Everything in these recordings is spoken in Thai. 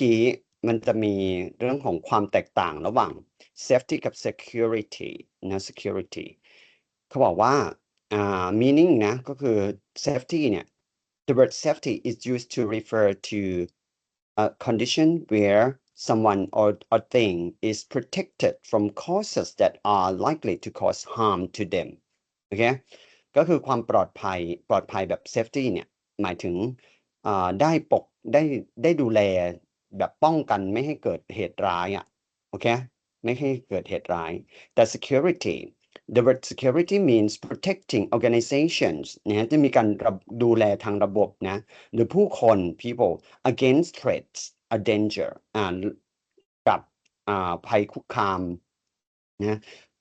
กี้มันจะมีเรื่องของความแตกต่างระหว่าง safety กับ security นะ security เขาบอกว่าอ่า meaning นะก็คือ safety เนี่ย the word safety is used to refer to a condition where someone or a thing is protected from causes that are likely to cause harm to them โอเคก็คือความปลอดภัยปลอดภัยแบบ safety เนี่ยหมายถึงอ่าได้ปกได้ได้ดูแล แบบป้องกันไม่ให้เกิดเหตุร้ายอะโอเคไม่ให้เกิดเหตุร้ายแต่ security the word security means protecting organizations นะจะมีการรดูแลทางระบบนะหรือผู้คน people against threats a danger อ่ากับอ่าภัยคุกคามนะ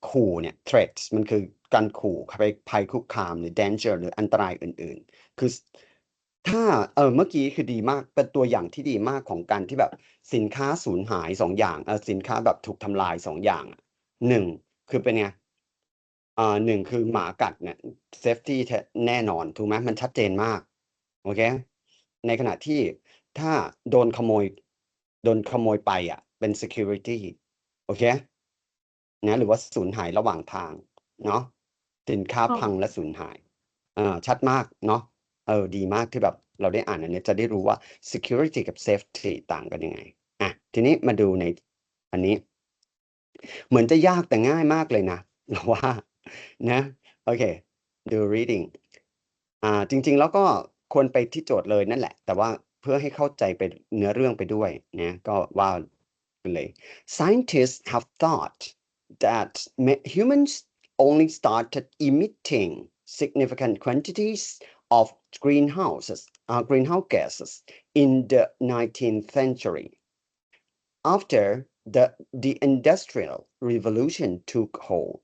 ขู่เนี่ย threats มันคือการขู่ภัยภัยคุกคามหรือ danger หรืออันตรายอื่นๆ คือ ถ้าเออเมื่อกี้คือดีมากเป็นตัวอย่างที่ดีมากของการที่แบบสินค้าสูญหายสองอย่างเออสินค้าแบบถูกทำลายสองอย่างอะหนึ่งคือเป็นไงอ่าหนึ่งคือหมากัดเนี่ย safety แน่นอนถูกไหมมันชัดเจนมากโอเคในขณะที่ถ้าโดนขโมยโดนขโมยไปอะเป็น security โอเคนะหรือว่าสูญหายระหว่างทางเนาะสินค้าค่ะพังและสูญหายอ่าชัดมากเนาะเออดีมากที่แบบเราได้อ่านอันนี้จะได้รู้ว่า security กับ safety ต่างกันยังไงอะทีนี้มาดูในอันนี้ เหมือนจะยากแต่ง่ายมากเลยนะเราว่านะโอเคดู reading อ่าจริง ๆ แล้วก็ควรไปที่โจทย์เลยนั่นแหละ แต่ว่าเพื่อให้เข้าใจไปเนื้อเรื่องไปด้วยนะก็ว่าไปเลย scientists have thought that humans only started emitting significant quantities of greenhouses uh, greenhouse gases in the 19th century after the the industrial revolution took hold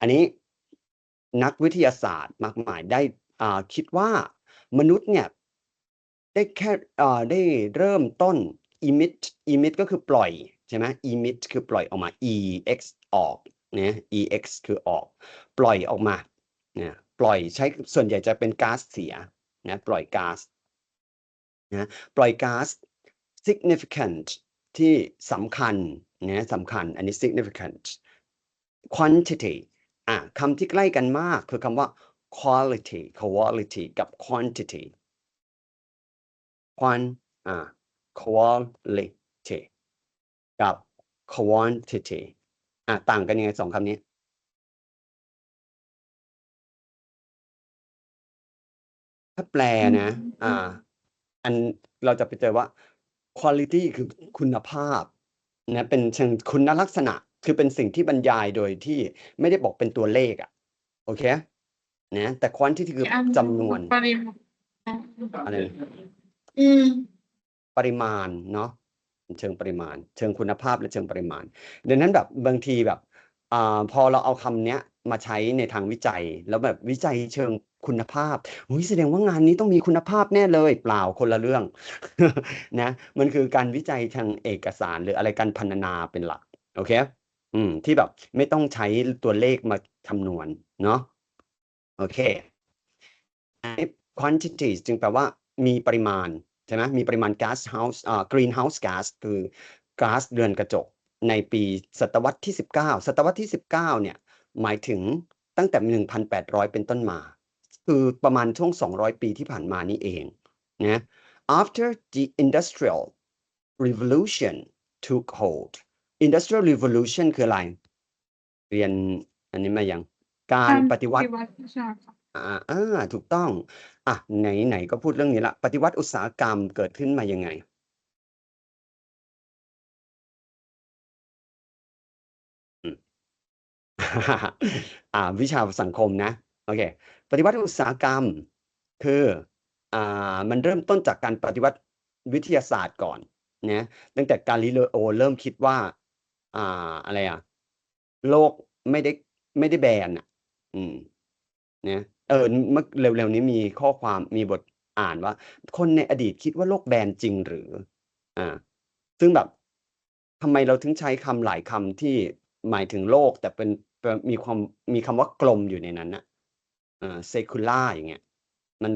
อันนี้นักวิทยาศาสตร์มากมายได้คิดว่ามนุษย์เนี่ยได้แค่ได้เริ่มต้น emit emit ก็คือปล่อยใช่ไหม emit คือปล่อยออกมา ex ออกเนะ ex คือออก ปล่อยออกมาเนะ ปล่อยใช้ส่วนใหญ่จะเป็นก๊าซเสียนะปล่อยก๊าซนะปล่อยก๊าซ significant ที่สำคัญนะสำคัญอันนี้ significant quantity อะคำที่ใกล้กันมากคือคำว่า quality quality กับ quantity quan อ่า quality กับ quantity อะต่างกันยังไงสองคำนี้ ถ้าแปลนะ อ่า อันเราจะไปเจอว่า quality คือคุณภาพนะเป็นเชิงคุณลักษณะ คือเป็นสิ่งที่บรรยายโดยที่ไม่ได้บอกเป็นตัวเลขอะ โอเคนะแต่ quantity คืออันจำนวนปริมาณอะไรนะอืมปริมาณเนาะเชิงปริมาณ เชิงคุณภาพและเชิงปริมาณดังนั้นแบบบางทีแบบอ่าพอเราเอาคำเนี้ยมาใช้ในทางวิจัย แล้วแบบวิจัยเชิง คุณภาพอุ้ยแสดงว่างานนี้ต้องมีคุณภาพแน่เลยเปล่าคนละเรื่องนะมันคือการวิจัยทางเอกสารหรืออะไรการพรรณนาเป็นหลักโอเคอืมที่แบบไม่ต้องใช้ตัวเลขมาคำนวณเนาะโอเค quantity จึงแปลว่ามีปริมาณใช่ไหมมีปริมาณก๊าซ house อ่า greenhouse gas คือก๊าซเรือนกระจก ในปีศตวรรษที่ 19 ศตวรรษที่ 19เนี่ยหมายถึงตั้งแต่ 1,800 เป็นต้นมา คือประมาณช่วง 200 ปีที่ผ่านมานี่เองนะ after the industrial revolution took hold industrial revolution คืออะไร เรียนอันนี้มายังการปฏิวัติใช่ค่ะอ่าอ่าถูกต้องอะไหนไหนก็พูดเรื่องนี้ละ ปฏิวัติอุตสาหกรรมเกิดขึ้นมายังไงอืมอ่าวิชาสังคมนะ โอเค ปฏิวัติอุตสาหกรรม คืออ่ามันเริ่มต้นจากการปฏิวัติวิทยาศาสตร์ก่อนนะตั้งแต่กาลิเลโอเริ่มคิดว่าอ่าอะไรอะโลกไม่ได้ไม่ได้แบนอะ อืมนะเออเมื่อเร็วๆนี้มีข้อความมีบทอ่านว่า คนในอดีตคิดว่าโลกแบนจริงหรือ อ่า ซึ่งแบบทำไมเราถึงใช้คำหลายคำที่หมายถึงโลก แต่เป็นมีความมีคำว่ากลมอยู่ในนั้นนะ อ่า secular อย่างเงี้ยมัน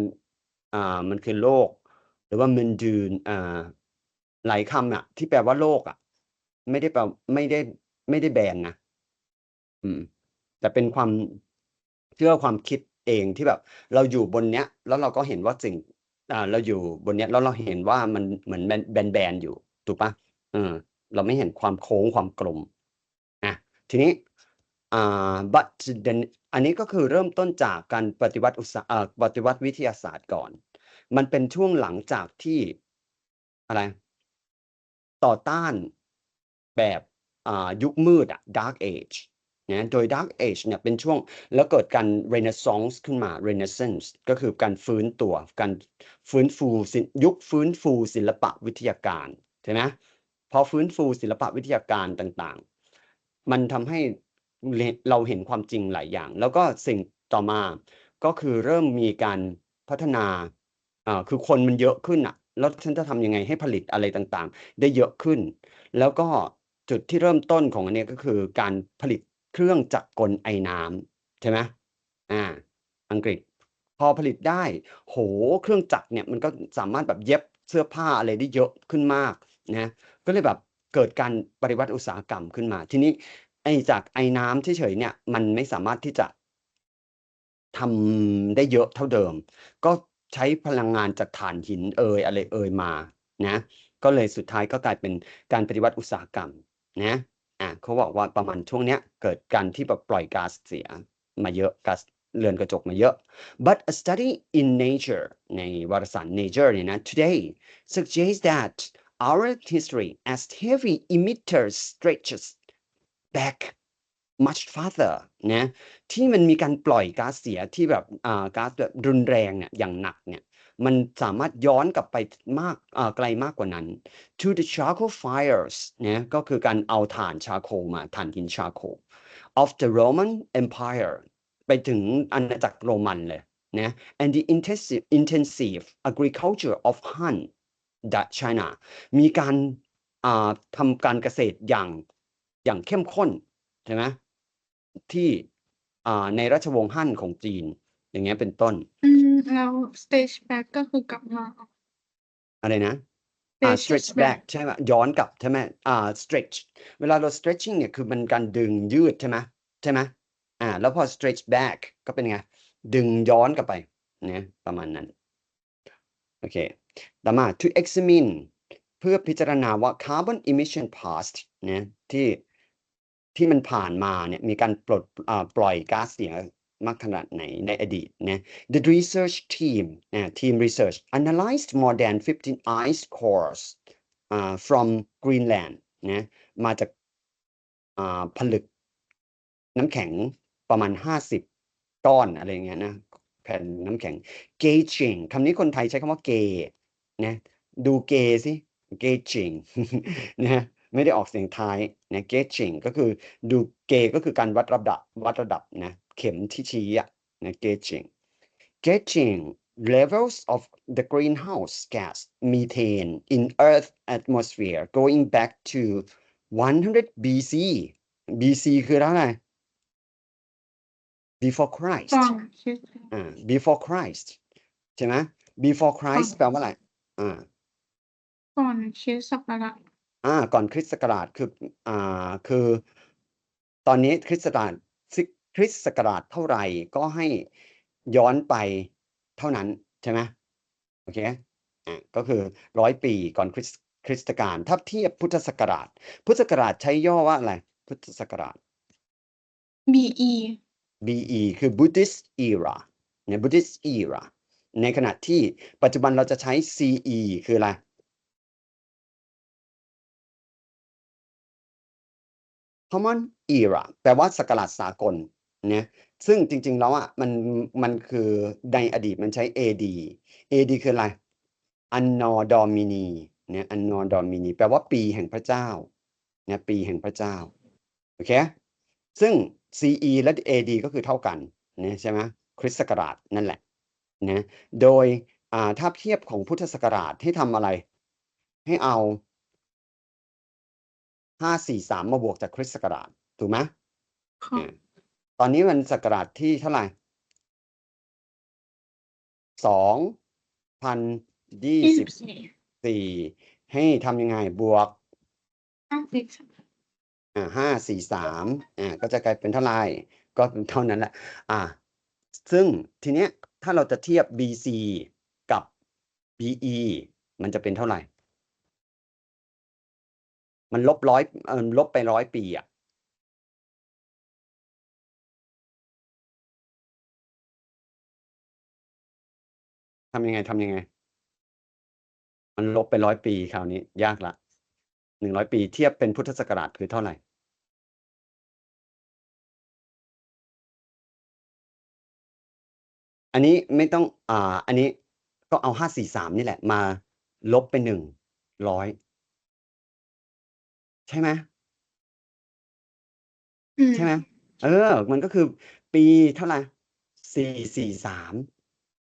อ่ามันคือโลก หรือว่ามันดูนอ่าหลายคำอะ ที่แปลว่าโลกอะ ไม่ได้แปลไม่ได้ไม่ได้แบนนะอืม แต่เป็นความเชื่อความคิดเองที่แบบ เราอยู่บนเนี้ย แล้วเราก็เห็นว่าสิ่งอ่าเราอยู่บนเนี้ยแล้วเราเห็นว่ามันเหมือนแบนแบนแบนอยู่ถูกปะเออเราไม่เห็นความโค้งความกลมอะทีนี้ but then อันนี้ก็คือเริ่มต้นจากการปฏิวัติอุตสาหปฏิวัติวิทยาศาสตร์ก่อน มันเป็นช่วงหลังจากที่อะไร ต่อต้านแบบอ่ายุคมืดอะ dark age นะโดย dark age เนี่ยเป็นช่วงแล้วเกิดการ renaissance ขึ้นมา renaissance ก็คือการฟื้นตัว การฟื้นฟูศิยุคฟื้นฟูศิลปะวิทยาการใช่ไหมพอฟื้นฟูศิลปะวิทยาการต่างๆ มันทำให้ เราเห็นความจริงหลายอย่าง แล้วก็สิ่งต่อมาก็คือเริ่มมีการพัฒนาอ่าคือคนมันเยอะขึ้นอะแล้วฉันจะทำยังไงให้ผลิตอะไรต่างๆ ได้เยอะขึ้น แล้วก็จุดที่เริ่มต้นของอันนี้ก็คือการผลิตเครื่องจักรกลไอน้ำใช่ไหมอ่าอังกฤษ พอผลิตได้ โหเครื่องจักรเนี่ยมันก็สามารถแบบเย็บเสื้อผ้าอะไรได้เยอะขึ้นมากนะก็เลยแบบเกิดการปฏิวัติอุตสาหกรรมขึ้นมา ทีนี้ ไอ้จากไอ้น้ำเฉยๆเนี่ยมันไม่สามารถที่จะทำได้เยอะเท่าเดิม ก็ใช้พลังงานจากถ่านหินเอยอะไรเอยมานะก็เลยสุดท้ายก็กลายเป็นการปฏิวัติอุตสาหกรรมนะอะเขาบอกว่าประมาณช่วงเนี้ยเกิดการที่แบบปล่อยก๊าซเสียมาเยอะก๊าซเรือนกระจกมาเยอะ but a study in nature ในวารสาร nature เนี่ยนะ today suggests that our history as heavy emitters stretches back much farther นะที่มันมีการปล่อยก๊าซเสียที่แบบอ่าก๊าซแบบรุนแรงเนี่ยอย่างหนักเนี่ยมันสามารถย้อนกลับไปมากอ่าไกลมากกว่านั้น to the charcoal fires นะก็คือการเอาถ่านชาโคมาถ่านหินชาโค of the Roman Empire ไปถึงอาณาจักรโรมันเลยนะ and the intensive intensive agriculture of Han Dutch China มีการอ่าทำการเกษตรอย่าง อย่างเข้มข้นใช่ไหมที่อ่าในราชวงศ์ฮั่นของจีน อย่างเงี้ยเป็นต้น อืมแล้ว stage back ก็คือกลับมา อะไรนะอ่า Stretch stretch back back ใช่ไหมย้อนกลับใช่ไหมอ่า stretch เวลาเรา stretching เนี่ยคือมันการดึงยืดใช่ไหมใช่ไหมอ่า แล้วพอ stretch back ก็เป็นไง ดึงย้อนกลับไปเนี่ยประมาณนั้น โอเคต่อมา to examine เพื่อพิจารณาว่า carbon emission past เนี่ยที่ ที่มันผ่านมาเนี่ยมีการปลดปล่อยก๊าซเสียมากขนาดไหนในอดีตเนี่ย The research team นะ team research analyzed more than 15 ice cores uh, from Greenland นะมาจากผลึกน้ำแข็งประมาณ 50 ก้อนอะไรเงี้ยนะแผ่นน้ำแข็ง gauging คำนี้คนไทยใช้คำว่าเกนะดูเกสิ gauging นะ ไม่ได้ออกเสียงท้ายนะ gauging ก็คือดูเกก็คือการวัดระดับวัดระดับนะเข็มที่ชี้อะนะ gauging gauging levels of the greenhouse gas methane in Earth atmosphere going back to 100 BC BC คืออะไร before Christ ก่อนคริสต์อ่า before Christ ใช่ไหม before Christ แปลว่าอะไร อ่า ก่อนคริสต์ศักราช อ่าก่อนคริสต์ศักราชคืออ่าคือตอนนี้คริสต์ศักราชซิคริสต์ศักราชเท่าไหร่ก็ให้ย้อนไปเท่านั้นใช่ไหมโอเคอ่าก็คือร้อยปีก่อนคริสต์คริสตกาลถ้าเทียบพุทธศักราช พุทธศักราชใช้ย่อว่าอะไร พุทธศักราช BE BE คือ Buddhist era เนี่ย Buddhist era ในขณะที่ปัจจุบันเราจะใช้ CE คืออะไร Common era แปลว่าศักราชสากลเนี่ยซึ่งจริง ๆ แล้วอะมันมันคือในอดีตมันใช้ AD AD คืออะไร Anno Domini เนี่ย Anno Domini แปลว่าปีแห่งพระเจ้าเนี่ยปีแห่งพระเจ้าโอเคซึ่ง CE และ AD ก็คือเท่ากันนะใช่ไหมคริสต์ศักราชนั่นแหละนะโดยอ่าถ้าเทียบของพุทธศักราชให้ทำอะไร ให้เอา ห้าสี่สามมาบวกจากคริสต์ศักราชถูกไหมค่ะอ่าตอนนี้มันศักราชที่เท่าไหร่สองพันยี่ยี่สิสิบบสี่สี่ให้ทำยังไงบวกห้าสิบอ่าห้าสี่สามอ่าก็จะกลายเป็นเท่าไหร่ก็เท่านั้นแหละ อ่า ซึ่งทีเนี้ยถ้าเราจะเทียบ BC กับ BE มันจะเป็นเท่าไหร่ มันลบร้อยลบไปร้อยปีอะทำยังไงทำยังไง มันลบไปร้อยปีคราวนี้ ยากละหนึ่งร้อยปีเทียบเป็นพุทธศักราชคือเท่าไหร่อันนี้ไม่ต้องอ่าอันนี้ก็เอาห้าสี่สามนี่แหละมา ลบไปหนึ่งร้อย ใช่ไหม อืมใช่ไหมเออ มันก็คือปีเท่าไหร่สี่สี่สาม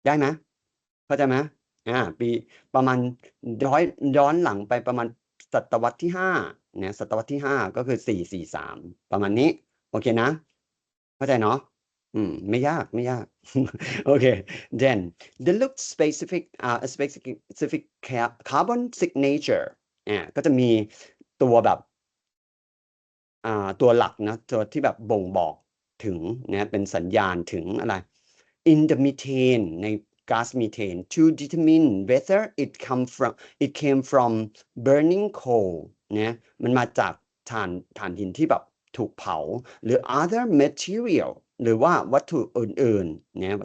ได้ไหม เข้าใจไหมอ่าปี ประมาณ ย้อย ย้อนหลังไปประมาณ ศตวรรษที่ห้าเนี่ย ศตวรรษที่ห้าก็คือสี่สี่สามประมาณนี้ โอเคนะ เข้าใจเนาะ อืม ไม่ยาก ไม่ยาก โอเค then the look specific อ่า specific specific ca- carbon signature อ่าก็จะมีตัวแบบอ่า ตัวหลักนะตัวที่แบบบ่งบอกถึงนะเป็นสัญญาณถึงอะไร in the methane ในก๊าซมีเทน to determine whether it come from it came from burning coal นะมันมาจากถ่านถ่านหินที่แบบถูกเผา หรือ other material หรือว่าวัตถุอื่นๆนะ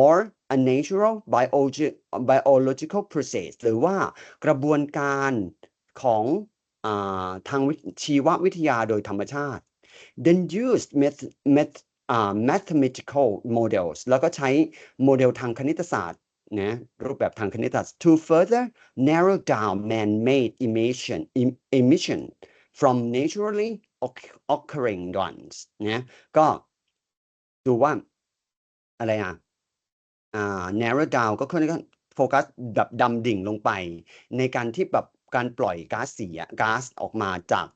or a natural biologi- biological process หรือว่ากระบวนการของ ทางชีววิทยาโดยธรรมชาติ then used math, math, อ่า mathematical models แล้วก็ใช้โมเดลทางคณิตศาสตร์นะรูปแบบทางคณิตศาสตร์ to further narrow down man-made emission emission from naturally oc- occurring ones นะก็ดูว่าอะไรอะอ่า narrow down ก็คือโฟกัสแบบดำดิ่งลงไป ในการที่แบบ การปล่อยก๊าซเสียก๊าซออกมาจาก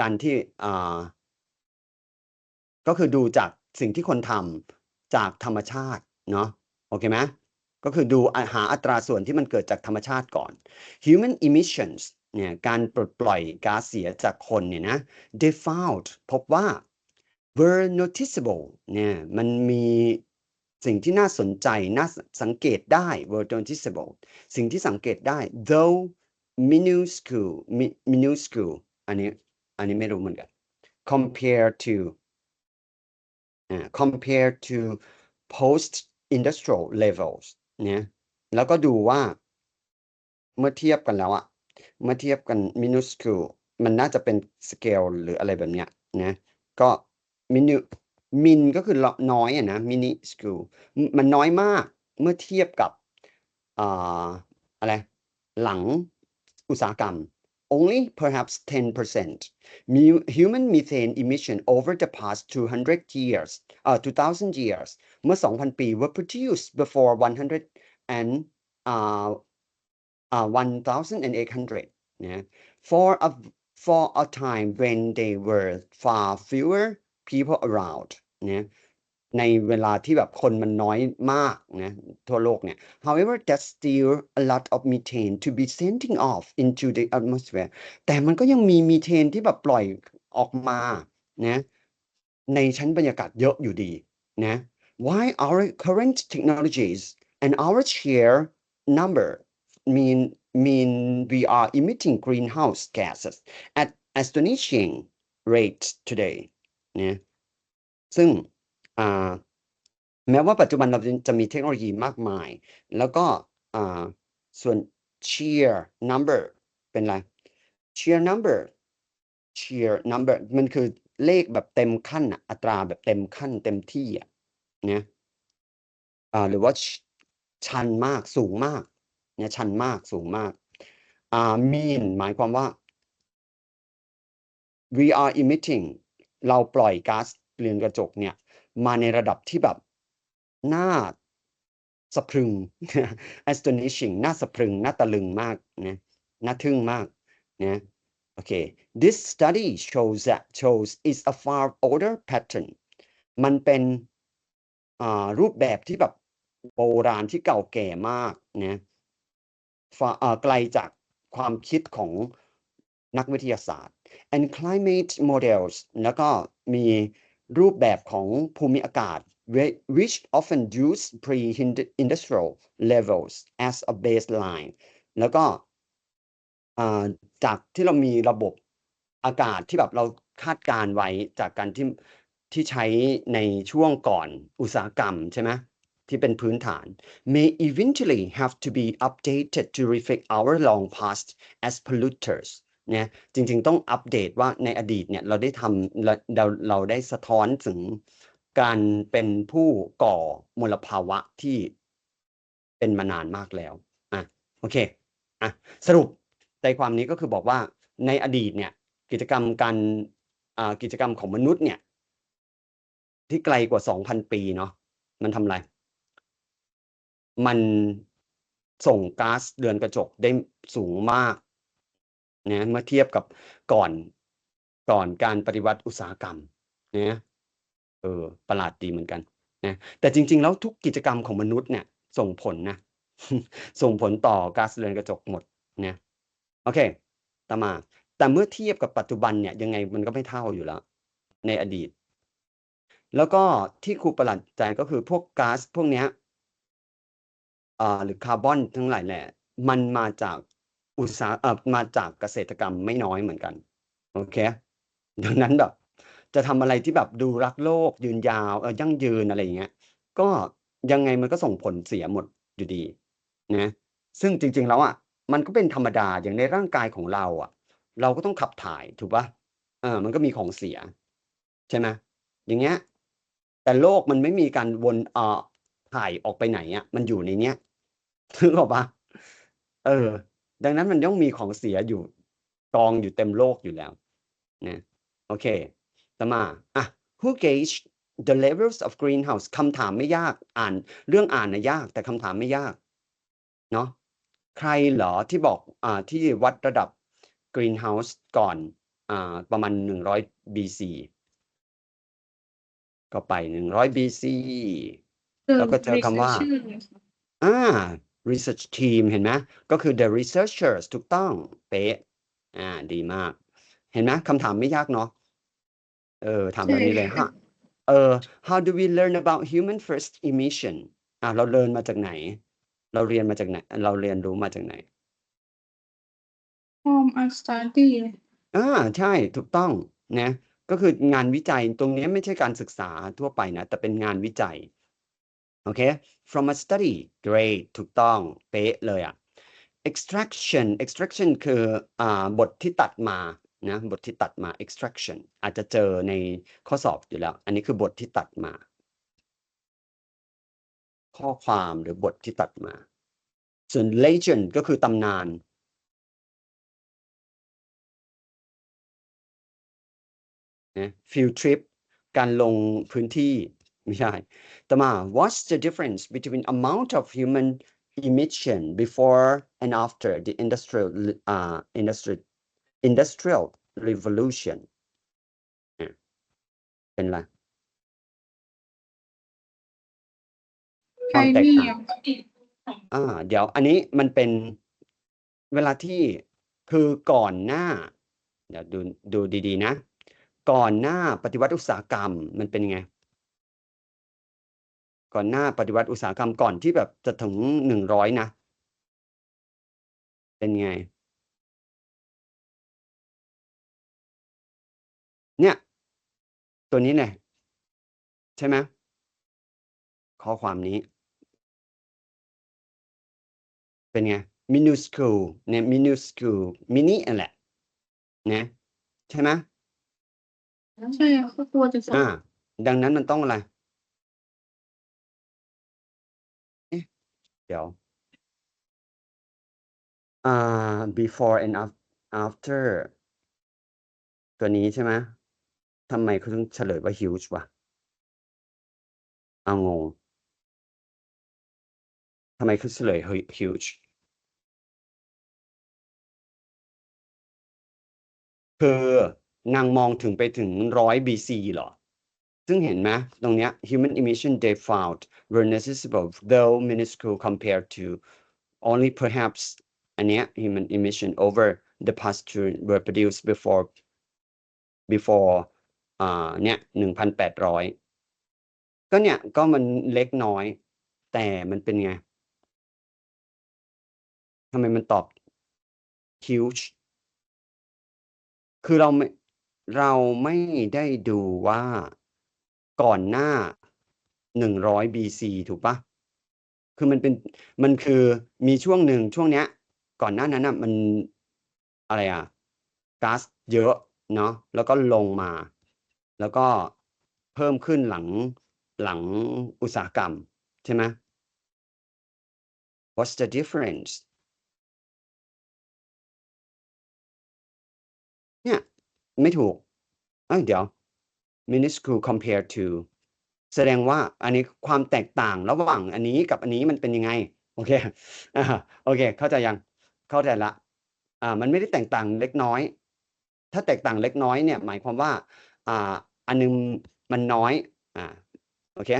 การที่ก็คือดูจากสิ่งที่คนทำจากธรรมชาติเนาะโอเคไหมก็คือดูอะหาอัตราส่วนที่มันเกิดจากธรรมชาติก่อน human emissions เนี่ยการปลดปล่อยก๊าซเสียจากคนเนี่ยนะ they found พบว่า were noticeable เนี่ยมันมีสิ่งที่น่าสนใจ น่าสังเกตได้ were noticeable สิ่งที่สังเกตได้ though minuscule mi- minuscule อันนี้อันนี้ไม่รู้เหมือนกัน compare to อ่า compare to post industrial levels เนี่ยแล้วก็ดูว่า เมื่อเทียบกันแล้วอะเมื่อเทียบกัน minuscule มันน่าจะเป็น scale หรืออะไรแบบเนี้ยนะก็ minu min ก็คือละน้อยอะนะ minuscule มันน้อยมากเมื่อเทียบกับอ่าอะไรหลัง อุตสาหกรรม only perhaps 10% Mu- human methane emission over the past 200 years uh, 2000 years เมื่อ 2,000 ปี were produced before 100 and uh, uh, 1,800 yeah, for a for a time when there were far fewer people around เนี่ย ในเวลาที่แบบคนมันน้อยมากนะทั่วโลกเนี่ย however there's still a lot of methane to be sending off into the atmosphere แต่มันก็ยังมีมีเทนที่แบบปล่อยออกมานะในชั้นบรรยากาศเยอะอยู่ดีนะ why our current technologies and our sheer number mean mean we are emitting greenhouse gases at astonishing rate today เนี่ยซึ่ง แม้ว่าปัจจุบันเราจะมีเทคโนโลยีมากมาย แล้วก็อ่าส่วน sheer number เป็นไร sheer number sheer number มันคือเลขแบบเต็มขั้นอัตราแบบเต็มขั้นเต็มที่อะเนี่ยหรือว่าชชันมากสูงมากเนี่ยชันมากสูงมากอ่า mean หมายความว่า we are emitting เราปล่อยก๊าซเรือนกระจกเนี่ย มาในระดับที่แบบน่าสะพรึง astonishing น่าสะพรึงน่าตะลึงมากนะน่าทึ่งมากนะโอเค this study shows that shows is a far older pattern มันเป็นรูปแบบที่แบบโบราณที่เก่าแก่มากนะไกลจากความคิดของนักวิทยาศาสตร์ and climate models แล้วก็มี รูปแบบของภูมิอากาศ which often use pre-industrial levels as a baseline แล้วก็จากที่เรามีระบบอากาศที่แบบเราคาดการณ์ไว้จากการที่ที่ใช้ในช่วงก่อนอุตสาหกรรมใช่ไหมที่เป็นพื้นฐาน may eventually have to be updated to reflect our long past as polluters เนี่ยจริง ๆ ต้องอัปเดตว่าในอดีตเนี่ยเราได้ทำเราเราเราได้สะท้อนถึงการเป็นผู้ก่อมลภาวะที่เป็นมานานมากแล้วอะโอเคอะสรุปใจความนี้ก็คือบอกว่าในอดีตเนี่ยกิจกรรมการอ่ากิจกรรมของมนุษย์เนี่ยที่ไกลกว่า 2,000 ปีเนาะมันทำอะไร มันส่งก๊าซเรือนกระจกได้สูงมาก นะเมื่อเทียบกับก่อนก่อนการปฏิวัติอุตสาหกรรมนะเออประหลาดดีเหมือนกันนะแต่จริง ๆ แล้วทุกกิจกรรมของมนุษย์เนี่ยส่งผลนะส่งผลต่อก๊าซเรือนกระจกหมดนะโอเคต่อมา แต่เมื่อเทียบกับปัจจุบันเนี่ยยังไงมันก็ไม่เท่าอยู่แล้ว ในอดีต แล้วก็ที่ครูประหลาดใจก็คือพวกก๊าซพวกเนี้ยอ่าหรือคาร์บอนทั้งหลายแหละ มันมาจาก อุตสาหเออมาจากเกษตรกรรมไม่น้อยเหมือนกันโอเคดังนั้นแบบจะทำอะไรที่แบบดูรักโลกยืนยาวเออยั่งยืนอะไรอย่างเงี้ยก็ยังไงมันก็ส่งผลเสียหมดอยู่ดีนะซึ่งจริง ๆ แล้วอะมันก็เป็นธรรมดาอย่างในร่างกายของเราอะ เราก็ต้องขับถ่ายถูกปะเออมันก็มีของเสีย ใช่ไหมอย่างเงี้ย แต่โลกมันไม่มีการวนเอ่อถ่ายออกไปไหนอะ มันอยู่ในเนี้ยถึงออกปะเออ ดังนั้นมันต้องมีของเสียอยู่กองอยู่เต็มโลกอยู่แล้วนะโอเคต่อมาอะ who gauge the levels of greenhouse คำถามไม่ยากอ่านเรื่องอ่านนะยาก แต่คำถามไม่ยากเนาะใครเหรอที่บอกอ่าที่วัดระดับ greenhouse ก่อนอ่าประมาณหนึ่งร้อย BC ก็ไปหนึ่งร้อย BC แล้วก็เจอคำว่าอ่า research team เห็นไหมก็คือ the researchers ถูกต้องเป๊ะอ่าดีมาก เห็นไหมคำถามไม่ยากเนาะเออถามแบบนี้เลยใช่ฮะเออ how do we learn about human first emission อ่าเราเรียนมาจากไหน เราเรียนมาจากไหน เราเรียนรู้มาจากไหน From a study อ่าใช่ถูกต้องนะก็คืองานวิจัยตรงนี้ไม่ใช่การศึกษาทั่วไปนะ แต่เป็นงานวิจัย โอเค from a study great ถูกต้อง เป๊ะเลยอะ extraction extraction คืออ่าบทที่ตัดมานะบทที่ตัดมา extraction อาจจะเจอในข้อสอบอยู่แล้ว อันนี้คือบทที่ตัดมา ข้อความหรือบทที่ตัดมา ส่วน legend ก็คือตำนาน นะ field trip การลงพื้นที่ ไม่ใช่ต่อมา what's the difference between amount of human emission before and after the industrial uh, industry industrial revolution อะเป็นไรความแตกต่างอ่า เดี๋ยวอันนี้มันเป็นเวลาที่คือก่อนหน้า เดี๋ยวดูดูดีๆนะ ก่อนหน้าปฏิวัติอุตสาหกรรมมันเป็นไง ก่อนหน้าปฏิวัติอุตสาหกรรมก่อนที่แบบจะถึงหนึ่งร้อยนะ เป็นไง เนี่ย ตัวนี้เนี่ยใช่ไหมข้อความนี้ เป็นไง minuscule เนี่ย minuscule mini อันแหละนะใช่ไหมใช่ก็กลัวจะสอบอ่าดังนั้นมันต้องอะไร เดี๋ยวอ่า before and after ตัวนี้ใช่ไหมทำไมเขาถึงเฉลยว่า huge วะเอางงทำไมเขาเฉลย hu- huge คือนางมองถึงไปถึงร้อย BC เหรอ ซึ่งเห็นไหมตรงเนี้ย human emission they found were noticeable though minuscule compared to only perhaps อันเนี้ย human emission over the past year were produced before before เนี่ยหนึ่งพันแปดร้อยก็เนี่ยก็มันเล็กน้อย แต่มันเป็นไงทำไมมันตอบ huge คือเราไม่เราไม่ได้ดูว่าก่อนหน้า หนึ่งร้อย BC ถูกปะคือมันเป็นมันคือมีช่วงหนึ่งช่วงเนี้ย ก่อนหน้านั้นอะมันอะไรอะก๊าซเยอะเนาะแล้วก็ลงมา แล้วก็เพิ่มขึ้นหลังหลังอุตสาหกรรม ใช่ไหม What's the difference เนี่ย ไม่ถูก เอ้ยเดี๋ยว minuscule compared to แสดงว่าอันนี้ความแตกต่างระหว่างอันนี้กับอันนี้มันเป็นยังไงโอเคอ่าโอเค เข้าใจยังเข้าใจละอ่ามันไม่ได้แตกต่างเล็กน้อย ถ้าแตกต่างเล็กน้อยเนี่ย หมายความว่าอ่าอันนึงมันน้อยอ่าโอเค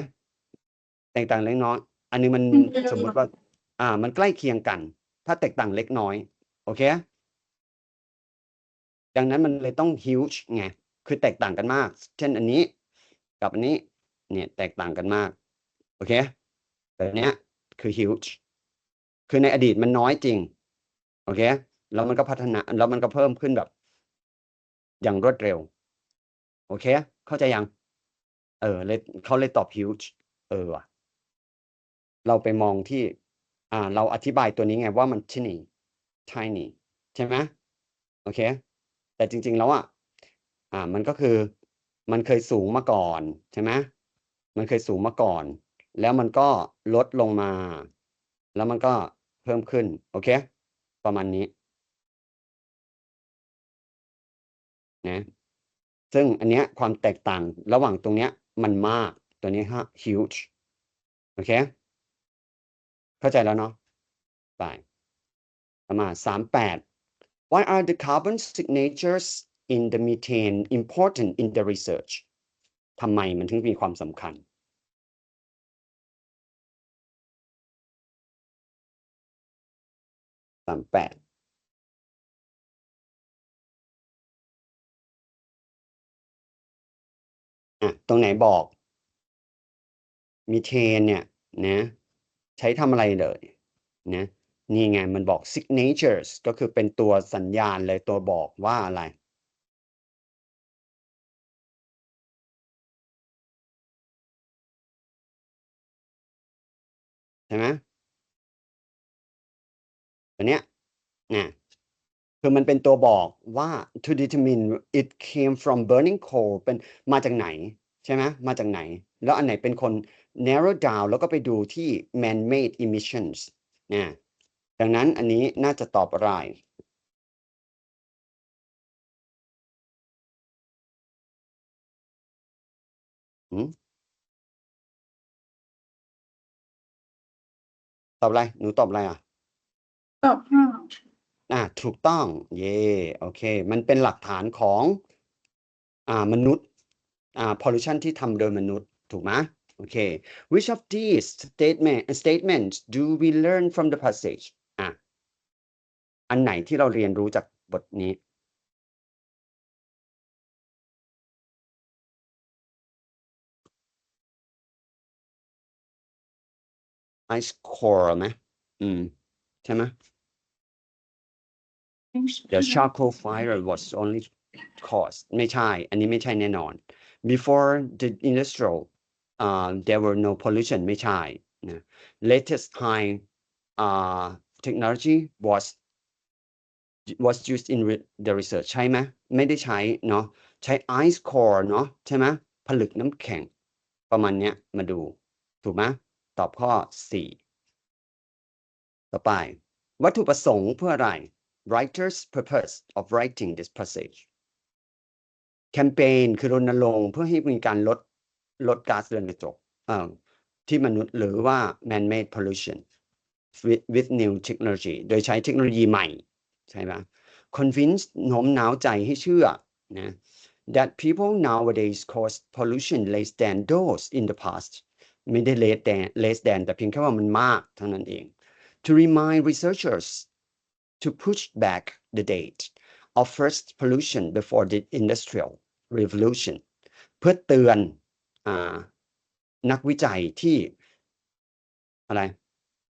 แตกต่างเล็กน้อย อันนึงมันสมมุติว่า อ่า มันใกล้เคียงกัน ถ้าแตกต่างเล็กน้อย โอเค ดังนั้นมันเลยต้อง huge ไงคือแตกต่างกันมาก เช่นอันนี้ กับอันนี้ เนี่ยแตกต่างกันมาก โอเคแบบเนี้ยคือ huge คือในอดีตมันน้อยจริง โอเค แล้วมันก็พัฒนา แล้วมันก็เพิ่มขึ้นแบบ อย่างรวดเร็ว โอเค เข้าใจยัง เออเลยเขาเลยตอบ huge เออว่ะเราไปมองที่ อ่า เราอธิบายตัวนี้ไงว่ามัน tiny tiny ใช่ไหมโอเค แต่จริง ๆ แล้วอะ อ่า มันก็คือ มันเคยสูงมาก่อน ใช่ไหม มันเคยสูงมาก่อน แล้วมันก็ลดลงมา แล้วมันก็เพิ่มขึ้น โอเค ประมาณนี้นะซึ่งอันเนี้ยความแตกต่างระหว่างตรงเนี้ยมันมากตัวนี้ฮะ huge โอเค เข้าใจแล้วเนาะไปประมาณสามแปด Why are the carbon signatures in the methane important in the research ทำไมมันถึงมีความสำคัญ สามแปดอะตรงไหนบอกมีเทนเนี่ยนะใช้ทำอะไรเลยนะนี่ไงมันบอก signatures ก็คือเป็นตัวสัญญาณเลยตัวบอกว่าอะไร ช่ไหมตัวเนี้ยนะคือมันเป็นตัวบอกว่า to determine it came from burning coal เป็นมาจากไหน ใช่ไหมมาจากไหน แล้วอันไหนเป็นคน narrow down แล้วก็ไปดูที่ man-made emissions นะดังนั้นอันนี้น่าจะตอบอะไรหืม ตอบอะไร หนูตอบอะไรอะ ตอบห้าอ่า ถูกต้อง เย่โอเค มันเป็นหลักฐานของ อ่ามนุษย์ อ่า pollution ที่ทำโดยมนุษย์ ถูกไหมโอเค which of these statement statements do we learn from the passage อะ อันไหนที่เราเรียนรู้จากบทนี้ ice core ไหมอืม ใช่ไหม The charcoal fire was only caused ไม่ใช่ อันนี้ไม่ใช่แน่นอน before the industrial uh, there were no pollution ไม่ใช่นะ latest high uh, technology was was used in re- the research ใช่ไหมไม่ได้ใช้เนาะใช้ ice core เนาะใช่ไหมผลึกน้ำแข็ง ประมาณเนี้ยมาดู ถูกไหม ตอบข้อ 4 ต่อไป วัตถุประสงค์เพื่ออะไร writer's purpose of writing this passage แคมเปญคือรณรงค์เพื่อให้มีการลดลดก๊าซเรือนกระจกที่มนุษย์หรือว่า man-made pollution with, with new technology โดยใช้เทคโนโลยีใหม่ ใช่ไหม convince โน้มน้าวใจให้เชื่อนะ that people nowadays cause pollution less than those in the past ไม่ได้ less than less than แต่เพียงแค่ว่ามันมากเท่านั้นเอง to remind researchers to push back the date of first pollution before the industrial revolution เพื่อเตือนอนักวิจัยที่อะไร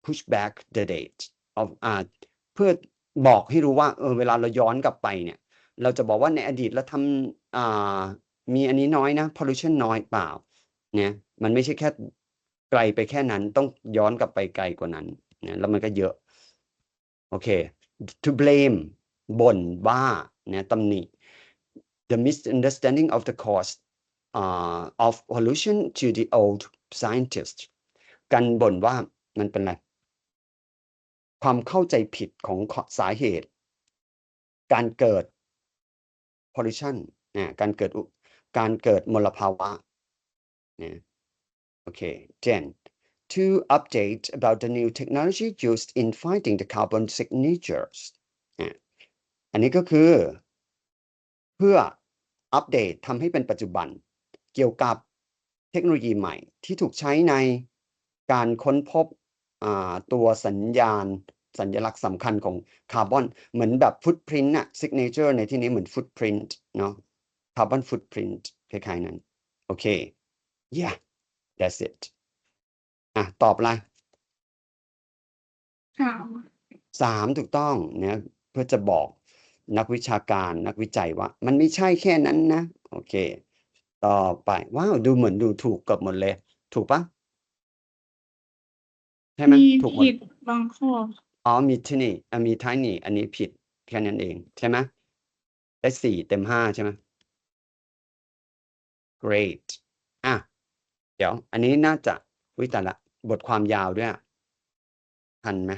push back the date of อ่าเพื่อบอกให้รู้ว่าเออเวลาเราย้อนกลับไปเนี่ย เราจะบอกว่าในอดีตเราทำอ่ามีอันนี้น้อยนะ pollution น้อยเปล่าเนี่ยมันไม่ใช่แค่ ไกลไปแค่นั้นต้องย้อนกลับไปไกลกว่านั้นนะแล้วมันก็เยอะ โอเค to blame บ่นว่าเนี่ยตำหนิ the misunderstanding of the cause uh, of pollution to the old scientist กันบ่นว่ามันเป็นอะไร ความเข้าใจผิดของสาเหตุ การเกิด pollution นะการเกิดการเกิดมลภาวะนะ โอเค then to update about the new technology used in finding the carbon signatures อันนี้ก็คือ เพื่ออัปเดตทำให้เป็นปัจจุบัน เกี่ยวกับเทคโนโลยีใหม่ที่ถูกใช้ในการค้นพบตัวสัญญาณสัญลักษณ์สำคัญของคาร์บอน เหมือนแบบฟุตพริ้นต์อะซิกเนเจอร์ในที่นี้เหมือนฟุตพริ้นต์เนาะคาร์บอนฟุตพริ้นต์คล้ายๆนั้น โอเค yeah that's it อะ ตอบละถามสามถูกต้องเนี่ยเพื่อจะบอกนักวิชาการนักวิจัยว่า มันไม่ใช่แค่นั้นนะ โอเค ต่อไปว้าวดูเหมือนดูถูกเกับหมดเลย ถูกปะใช่ไหมมีถูกหมดผิดบางข้ออ๋อมีที่นี่อะมีท้ายนี่ อันนี้ผิดแค่นั้นเอง ใช่ไหมได้สี่เต็มห้าใช่ไหม great อะ เดี๋ยว อันนี้น่าจะวิแต่ละบทความยาวด้วยอะทันไหม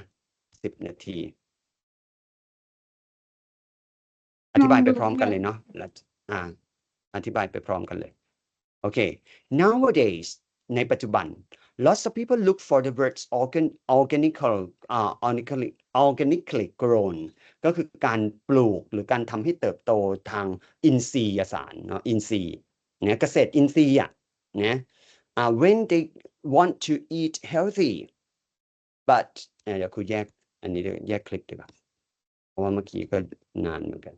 สิบนาที อธิบายไปพร้อมกันเลยเนาะแล้วอ่า อธิบายไปพร้อมกันเลย โอเค nowadays ในปัจจุบัน lots of people look for the words organ organical อ่า organically organically grown ก็คือการปลูกหรือการทำให้เติบโตทางอินทรียสารเนาะอินทรีย์เนี่ยเกษตรอินทรีย์อะเนี่ย อ่า when they want to eat healthy but เอ่อเดี๋ยวครูแยกอันนี้เดี๋ยวแยกคลิปดีกว่าเพราะว่าเมื่อกี้ก็นานเหมือนกัน